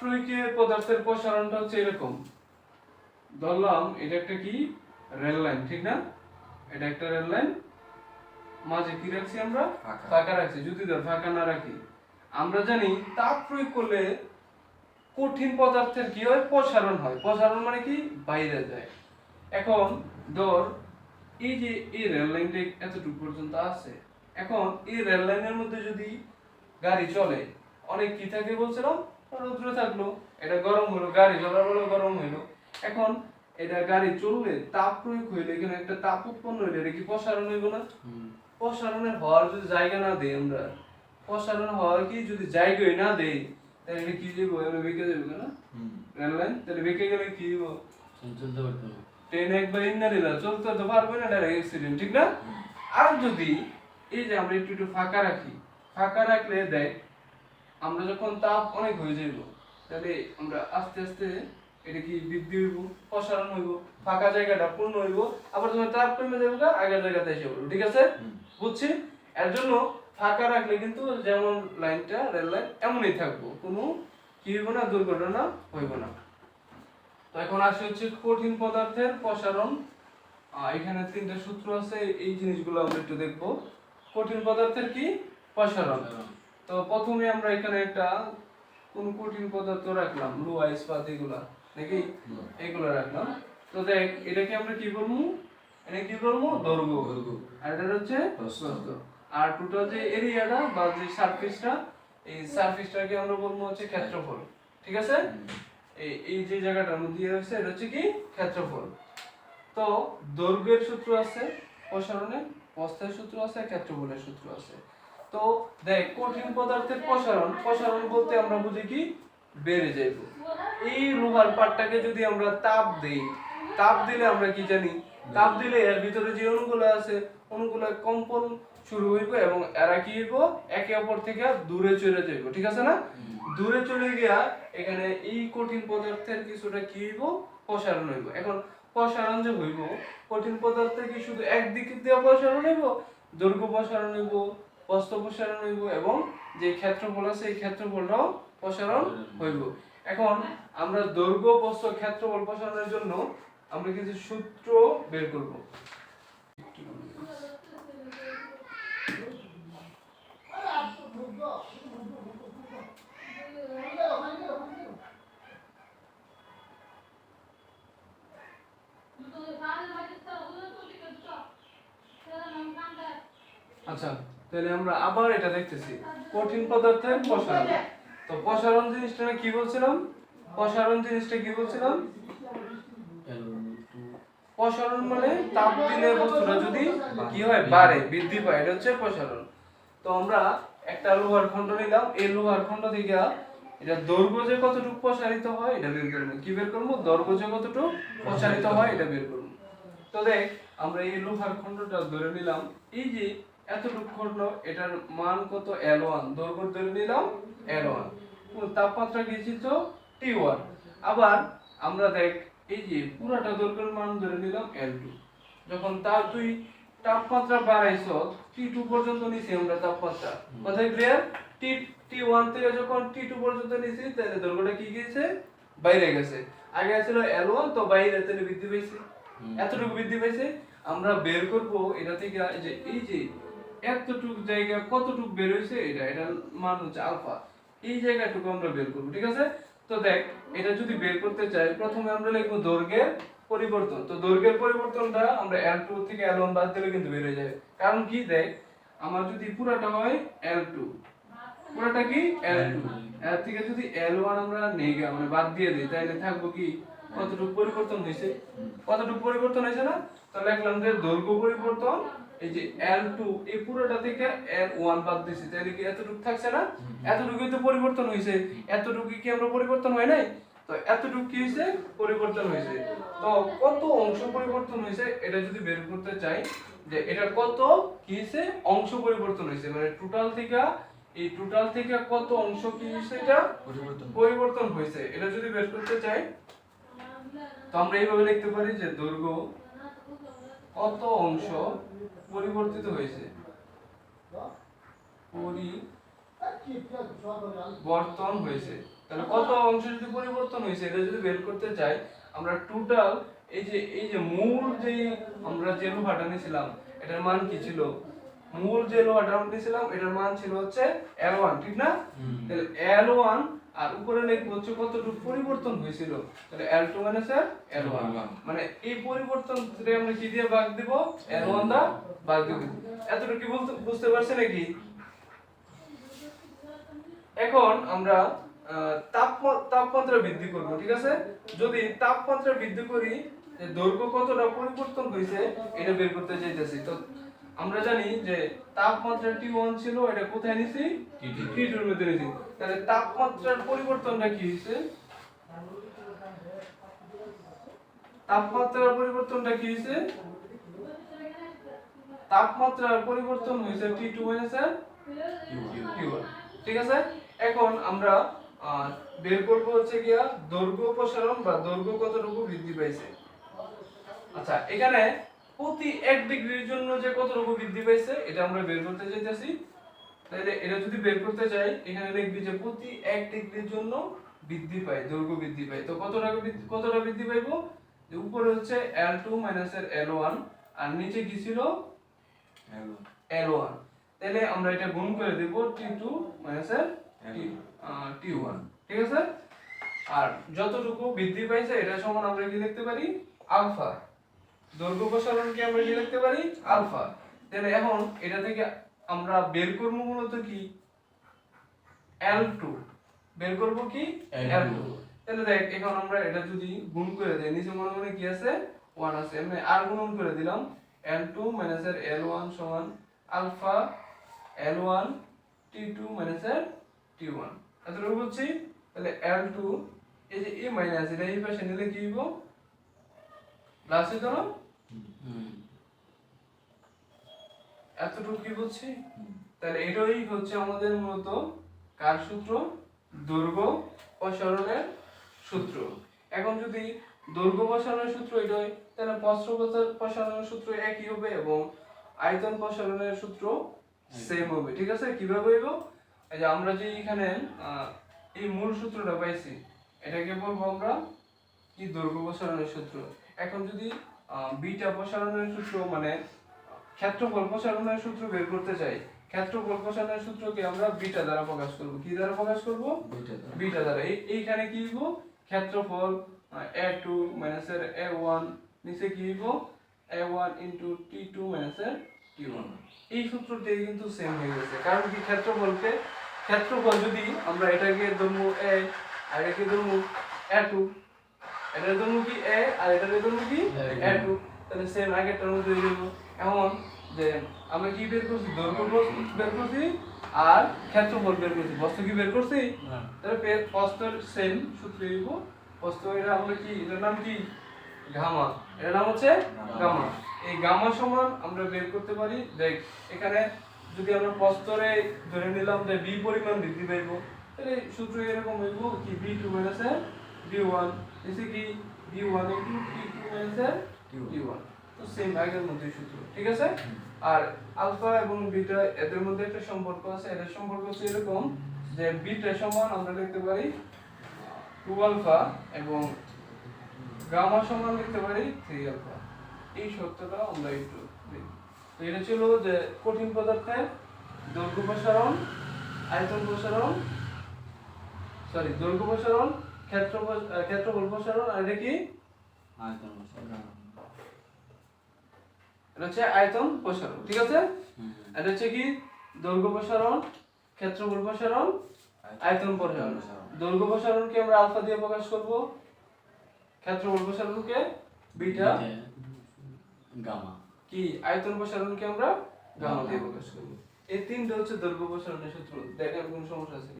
প্রয়োগের পদার্থের প্রসারণটা হচ্ছে এরকম। ধরলাম এটা একটা কি? রেল লাইন ঠিক না? এটা একটা রেল লাইন। মাঝে কি রাখছি আমরা? ফাঁকা। ফাঁকা রাখছি যদি ধর ফাঁকা না রাখি। আমরা জানি তাপ প্রয়োগ করলে কঠিন পদার্থের কি হয়? প্রসারণ হয়। প্রসারণ মানে কি? বাইরে যায়। এখন ধর এই যে এই রেল লাইনটা এতটুকু পর্যন্ত আছে। এখন এই রেল লাইনের মধ্যে যদি গাড়ি চলে অনেক কি থাকে বলছিলাম? রৌদ্র থাকল এটা গরম হলো গাড়ি চলার গরম হইল। এখন এটা গাড়ি চললে তাপ প্রয়োগ হইলে এখানে একটা তাপ উৎপন্ন হইলে এটা কি প্রসারণ হইব না? প্রসারণের হওয়ার যদি জায়গা না দেই আমরা প্রসারণ হওয়ার কি যদি জায়গায় না দেই তাহলে এটা কি যাব এবার বেঁকে যাবে না? Rail line? তাহলে বেঁকে গেলে কি হইব? চলতে পারতো না ট্রেন একবার ইন্না দিলা চলতে তো পারবে না ডাইরেক্ট অ্যাক্সিডেন্ট ঠিক না? আর যদি এই যে আমরা একটু একটু ফাঁকা রাখি ফাঁকা রাখলে দেখ আমরা যখন তাপ অনেক হয়ে যাইব তাহলে আমরা আস্তে আস্তে এটা কি বৃদ্ধি হইব প্রসারণ হইব ফাঁকা জায়গাটা পূর্ণ হইব আবার তোমার তাপ কমে যাবে আগের জায়গাতে এসে পড়ব ঠিক আছে? বুঝছি? এর জন্য ফাঁকা রাখলে কিন্তু যেমন লাইনটা রেল লাইন এমনই থাকব কোনো কি হইব না দুর্ঘটনা হইব না। তো এখন আসে হচ্ছে কঠিন পদার্থের প্রসারণ। এখানে তিনটা সূত্র আছে এই জিনিসগুলো আমরা একটু দেখব। কঠিন পদার্থের কি? প্রসারণ। তো প্রথমে আমরা এখানে একটা কোন কঠিন পদার্থ রাখলাম লোহা ইস্পাত এগুলা নাকি? এগুলো রাখলাম। তো দেখ এটাকে আমরা কি বলব? এটা কি বলব? দৈর্ঘ্য। দৈর্ঘ্য। আর এটা হচ্ছে। আর টোটাল যে এরিয়াটা বা যে সারফেসটা এই সারফেসটাকে আমরা বলব হচ্ছে ক্ষেত্রফল। ঠিক আছে? এই এই যে জায়গাটা দিয়ে হচ্ছে এটা হচ্ছে কি? ক্ষেত্রফল। তো দৈর্ঘ্যের সূত্র আছে প্রসারণে প্রস্থের সূত্র আছে ক্ষেত্রফলের সূত্র আছে। তো দেখ, কঠিন পদার্থের প্রসারণ প্রসারণ বলতে আমরা বুঝি কি? বেড়ে যাইব। এই লোহার পাটটাকে যদি আমরা তাপ দেই, তাপ দিলে আমরা কি জানি? তাপ দিলে এর ভিতরে যে অণুগুলো আছে, অণুগুলো কম্পন শুরু হইব এবং এরা কি হইব? একে অপর থেকে দূরে চলে যাইব, ঠিক আছে না? দূরে চলে গিয়া এখানে এই কঠিন পদার্থের কিছুটা কি হইব? প্রসারণ হইব। এখন প্রসারণ যে হইব, কঠিন পদার্থে কি শুধু একদিক দিয়ে প্রসারণ হইব? দৈর্ঘ্য প্রসারণ হইব প্রস্থ প্রসারণ হইব এবং যে ক্ষেত্রফল আছে এই ক্ষেত্রফলটাও প্রসারণ হইব। এখন আমরা দৈর্ঘ্য, প্রস্থ, ক্ষেত্রফল প্রসারণের জন্য আমরা কিছু সূত্র বের করব। আচ্ছা। তাহলে আমরা আবার এটা দেখতেছি। কঠিন পদার্থের প্রসারণ। তো প্রসারণ জিনিসটা কি বলছিলাম? প্রসারণ জিনিসটা কি বলছিলাম? প্রসারণ মানে তাপ দিলে বস্তুটা যদি কি হয়, বাড়ে, বৃদ্ধি পায়, এটা হচ্ছে প্রসারণ। তো আমরা একটা লোহার খণ্ড নিলাম। এই লোহার খণ্ড থেকে এটা দৈর্ঘ্য যে কতটুকু প্রসারিত হয়, এটা বের করব। কি বের করব? দৈর্ঘ্য যে কতটুকু প্রসারিত হয়, এটা বের করব। তো দেখ, আমরা এই লোহার খণ্ডটা ধরে নিলাম। এই যে এতটুকু খণ্ড এটার মান কত? এল ওয়ান দৈর্ঘ্য ধরে নিলাম এল ওয়ান তাপমাত্রা গেছি তো টি ওয়ান আবার আমরা দেখ এই যে পুরাটা দৈর্ঘ্যের মান ধরে নিলাম এল টু যখন তার তুই তাপমাত্রা বাড়াইছ টি টু পর্যন্ত নিছি আমরা তাপমাত্রা। কোথায় ক্লিয়ার টি টি ওয়ান থেকে যখন টি টু পর্যন্ত নিছি তাহলে দৈর্ঘ্যটা কি গেছে বাইরে গেছে। আগে ছিল এল ওয়ান তো বাইরে তাহলে বৃদ্ধি পাইছে। এতটুকু বৃদ্ধি পাইছে। আমরা বের করব এটা থেকে এই যে এই যে এতটুকু জায়গা কতটুকু বের হয়েছে এটা এটার মান হচ্ছে আলফা। এই জায়গাটুকু আমরা বের করব ঠিক আছে? তো দেখ এটা যদি বের করতে চাই প্রথমে আমরা লিখব দৈর্ঘ্যের পরিবর্তন। তো দৈর্ঘ্যের পরিবর্তনটা আমরা এল টু থেকে এল ওয়ান বাদ দিলে কিন্তু বের হয়ে যাবে। কারণ কি দেখ আমার যদি পুরাটা হয় এল টু পুরাটা কি? এল টু এর থেকে যদি এল ওয়ান আমরা নেই মানে বাদ দিয়ে দিই তাহলে থাকব কি? কতটুকু পরিবর্তন হয়েছে? কতটুকু পরিবর্তন হয়েছে না? তাহলে লিখলাম যে দৈর্ঘ্য পরিবর্তন এই যে এল টু এই পুরোটা থেকে এল ওয়ান বাদ দিয়েছি তাহলে কি এতটুকু থাকছে না? এতটুকু তো পরিবর্তন হয়েছে এতটুকু কি আমরা পরিবর্তন হয় নাই? তো এতটুকু কি হয়েছে পরিবর্তন হয়েছে তো কত অংশ পরিবর্তন হয়েছে এটা যদি বের করতে চাই যে এটা কত কি হয়েছে অংশ পরিবর্তন হয়েছে মানে টোটাল থেকে এই টোটাল থেকে কত অংশ কি হয়েছে এটা? পরিবর্তন। পরিবর্তন হয়েছে এটা যদি বের করতে চাই তো আমরা এইভাবে লিখতে পারি যে দৈর্ঘ্য কত অংশ পরিবর্তিত হয়েছে? পরিবর্তন হয়েছে। তাহলে কত অংশ যদি পরিবর্তন হয়েছে এটা যদি বের করতে চাই আমরা টোটাল এই যে এই যে মূল যে আমরা যে লোহাটা নিয়েছিলাম এটার মান কি ছিল? মূল যে লোহাটা নিয়েছিলাম এটার মান ছিল হচ্ছে L1 ঠিক না? তাহলে L1 আর উপরে লিখব হচ্ছে কতটুকু পরিবর্তন হয়েছিল? তাহলে L2 মানে স্যার L1 মানে এই পরিবর্তন আমরা কি দিয়ে ভাগ দিব? L1 দা ভাগ দিব। এতটুকু কি বলতে বুঝতে পারছেন নাকি? এখন আমরা তাপমাত্রা বৃদ্ধি করব ঠিক আছে? যদি তাপমাত্রা বৃদ্ধি করি দৈর্ঘ্য কতটা পরিবর্তন হয়েছে এটা বের করতে চাইতেছি। তো আমরা জানি যে তাপমাত্রা টি ওয়ান ছিল এটা কোথায় নিছি টি টুর মধ্যে নিছি তাহলে তাপমাত্রার পরিবর্তনটা কি হয়েছে? তাপমাত্রার পরিবর্তনটা কি হয়েছে? তাপমাত্রার পরিবর্তন হয়েছে টি টু Q1 ঠিক আছে? এখন আমরা আহ, বের করব হচ্ছে গিয়া দৈর্ঘ্য প্রসারণ বা দৈর্ঘ্য কতটুকু বৃদ্ধি পাইছে। আচ্ছা এখানে প্রতি এক ডিগ্রির জন্য যে কতটুকু বৃদ্ধি পাইছে এটা আমরা বের করতে চাইতেছি। তাহলে এটা যদি বের করতে চাই এখানে লিখবি যে প্রতি এক ডিগ্রির জন্য বৃদ্ধি পায় দৈর্ঘ্য বৃদ্ধি পায়। তো কত টাকা কতটা বৃদ্ধি পাইবো? যে উপরে হচ্ছে L2 মাইনাস এর L1 আর নিচে কি ছিল? L1 তাহলে আমরা এটা গুণ করে দেব T2 মাইনাস এর T1 ঠিক আছে? আর যতটুকু বৃদ্ধি পাইছে এটা সমান আমরা কি লিখতে পারি? আলফা। দৈর্ঘ্য প্রসারণকে আমরা কি লিখতে পারি? আলফা। তাহলে এখন এটা থেকে আমরা বের করব মূলত কি? L2 বের করব কি? L2 তাহলে দেখ এখন আমরা এটা যদি গুণ করে দেই নিচে মনে মনে কি আছে? 1 আছে। আমি আর গুণন করে দিলাম। L2 মাইনাস এর L1 সমান আলফা L1 T2 মাইনাস এর T1 এতটুকু বুঝছি? তাহলে L2 এই যে এই মাইনাস এটা এই পাশে নিলে কি হইব? প্লাস না এতটুকু কি বুঝছি? তাহলে এটাই হচ্ছে আমাদের মূলত কার সূত্র? দৈর্ঘ্য প্রসারণের সূত্র। এখন যদি দৈর্ঘ্য প্রসারণের সূত্র এটা হয় তাহলে প্রস্থ প্রসারণের সূত্র একই হবে এবং আয়তন প্রসারণের সূত্র সেম হবে। ঠিক আছে? কীভাবে হইব? এই যে আমরা যে এখানে আহ, এই মূল সূত্রটা পাইছি এটাকে বলব আমরা কি দৈর্ঘ্য প্রসারণের সূত্র? এখন যদি বিটা প্রসারণের সূত্র মানে ক্ষেত্রফল প্রসারণের সূত্র বের করতে চাই ক্ষেত্রফল প্রসারণের সূত্রকে আমরা বিটা দ্বারা প্রকাশ করব। কি দ্বারা প্রকাশ করব? বিটা দ্বারা। এই এইখানে কি হইব? ক্ষেত্রফল এ টু মাইনাস এর এ ওয়ান নিচে কি হইব? A one into T two minus এর টি ওয়ান এই সূত্রটি কিন্তু সেম হয়ে গেছে। কারণ কি ক্ষেত্রফলকে ক্ষেত্রফল যদি আমরা এটাকে ধরবো এ আর এটাকে ধরবো এ টু এটার ধরবো কি এ আর এটার ধরবো কি এ টু তাহলে সেম আগেরটার মধ্যে হয়ে যাব এখন যে আমরা কি বের করছি? দৈর্ঘ্য বের করছি। আর ক্ষেত্রফল বের করছি। বস্তু কি বের করছি? তাহলে পে- প্রস্থের সেম সূত্র দিব প্রস্থ এটা আমরা কি? এটার নাম কি? গামা। এটার নাম হচ্ছে গামা। এই গামা সমান আমরা বের করতে পারি। দেখ এখানে যদি আমরা প্রস্তরে ধরে নিলাম যে বি পরিমাণ বৃদ্ধি পাইব তাহলে সূত্র এরকম হইব কি? B two minus B one এসে কি B one into T two minus T one তো সেম আগের মধ্যে সূত্র ঠিক আছে? আর আলফা এবং বিটা এদের মধ্যে একটা সম্পর্ক আছে। এদের সম্পর্ক হচ্ছে এরকম যে বিটা সমান আমরা লিখতে পারি টু আলফা এবং গামা সমান লিখতে পারি থ্রি আলফা। এই সত্যটা আমরা একটু তো এটা ছিল যে কঠিন পদার্থের দৈর্ঘ্য প্রসারণ আয়তন প্রসারণ সরি দৈর্ঘ্য প্রসারণ ক্ষেত্র ক্ষেত্রফল প্রসারণ আর এটা কি? এটা হচ্ছে আয়তন প্রসারণ ঠিক আছে? এটা হচ্ছে কি? দৈর্ঘ্য প্রসারণ ক্ষেত্রফল প্রসারণ আয়তন প্রসারণ। দৈর্ঘ্য প্রসারণকে আমরা আলফা দিয়ে প্রকাশ করব। ক্ষেত্রফল প্রসারণকে বিটা গামা। কি? আয়তন প্রসারণকে আমরা গামা দিয়ে প্রকাশ করব। এই তিনটা হচ্ছে দৈর্ঘ্য প্রসারণের সূত্র। দেখার কোন সমস্যা আছে?